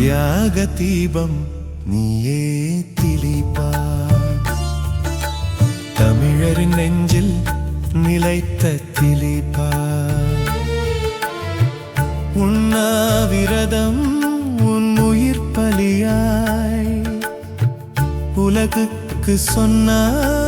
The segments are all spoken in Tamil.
தியாக தீபம் நீயே திளிப்பா தமிழரின் நெஞ்சில் நிலைத்த திளிப்பா உண்ணாவிரதம் உன் உயிர் பலியாய் உலகுக்கு சொன்னார்.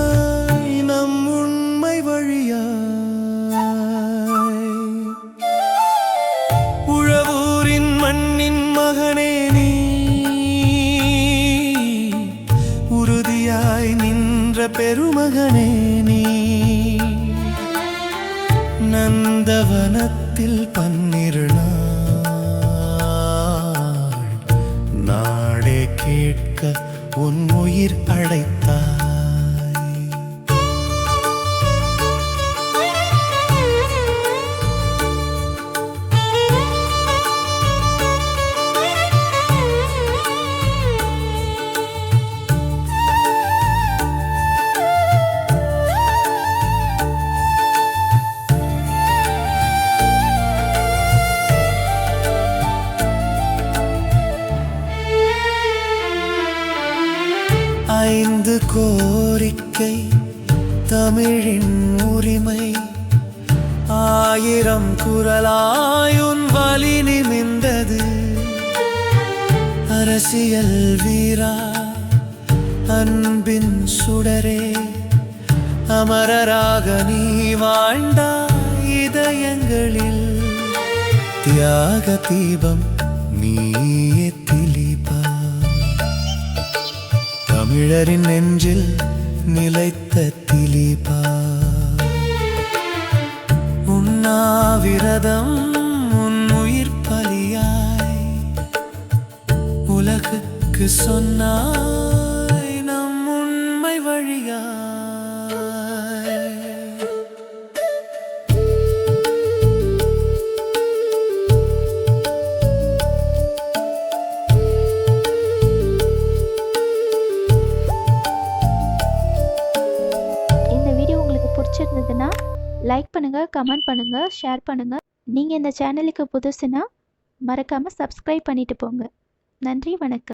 என்ற பெருமகனே நீ. நந்தவனத்தில் பன்னிருளா நாடே கேட்க உன் உயிர் அழைத்த ஐந்து கோரிக்கை தமிழின் உரிமை. ஆயிரம் குரலாயுன் வலி நிமிந்தது அரசியல் வீரா அன்பின் சுடரே. அமரராக நீ வாழ்ந்தாய் இதயங்களில். தியாக தீபம் நீயே திலீபா தமிழரின் நெஞ்சில் நிலைத்த திலீபா. உண்ணாவிரதம் உன் உயிர் பலியாய் உலகுக்கு சொன்னாய் நம் உண்மை வழியாய். லைக் பண்ணுங்கள் கமெண்ட் பண்ணுங்கள் ஷேர் பண்ணுங்கள் நீங்கள் இந்த சேனலுக்கு புதுசுனா மறக்காமல் சப்ஸ்கிரைப் பண்ணிட்டு போங்க. நன்றி வணக்கம்.